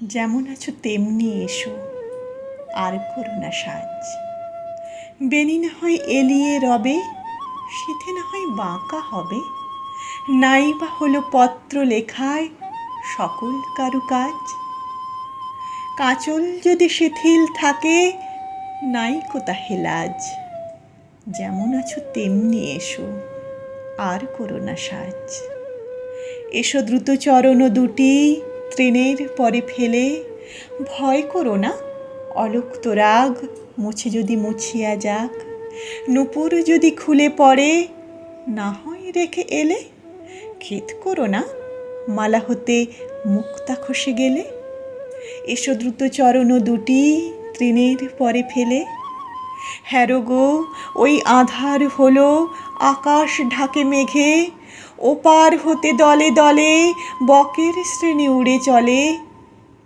যেমন আছো তেমনি এসো, আর করো না সাজ। বেনি না হয় এলিয়ে রবে, সিথে না হয় বাঁকা হবে। নাই বা হলো পত্র লেখায় সকল কারুকাজ কাঁচল যদি শিথিল থাকে, নাই কোতাহে হেলাজ যেমন আছো তেমনি এসো, আর করো না সাজ। এসো দ্রুত চরণ দুটি তৃণের পরে ফেলে, ভয় করো না অলোক্ত রাগ মুছে যদি মুছিয়া যাক। নূপুর যদি খুলে পড়ে, না হয় রেখে এলে খেদ করো না, মালা হতে মুক্তা খসে গেলে। এসো দ্রুত চরণ দুটি তৃণের পরে ফেলে। হ্যারো গো ওই আধার হলো আকাশ ঢাকে মেঘে ওপার হতে দলে দলে, বকের শ্রেণি উড়ে চলে।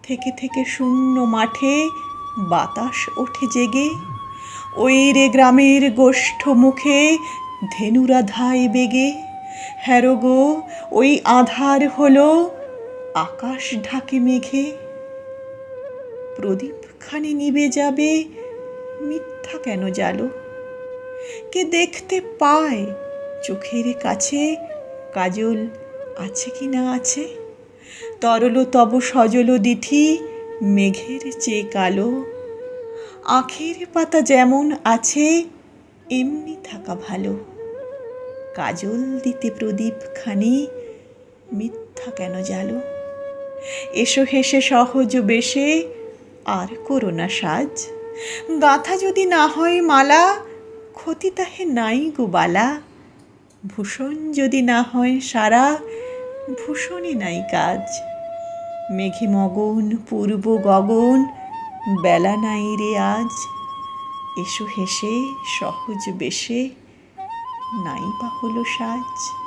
থেকে থেকে শূন্য মাঠে বাতাস ওঠে জেগে। ওই রে গ্রামের গোষ্ঠ মুখে ধেনুরা ধায় বেগে। হ্যারো গো, ওই আধার হলো আকাশ ঢাকে মেঘে। প্রদীপখানি নিবে যাবে, মিথ্যা কেন জালো? কে দেখতে পায় চোখের কাছে কাজল, আছে কি না আছে? তরল তব সজল দিঠি মেঘের চেয়ে কালো। আখের পাতা যেমন আছে, এমনি থাকা ভালো। কাজল দিতে প্রদীপখানি মিথ্যা কেন জালো? এসো হেসে সহজ বেশে, আর করো না সাজ। গাথা যদি না হয় মালা, ক্ষতি তাহে নাই গো বালা। ভূষণ যদি না হয় সারা, ভূষণই নাই কাজ। মেঘে মগন, পূর্ব গগন, বেলা নাই রে আজ। এসো হেসে, সহজ বেশে, নাই বা হলো সাজ।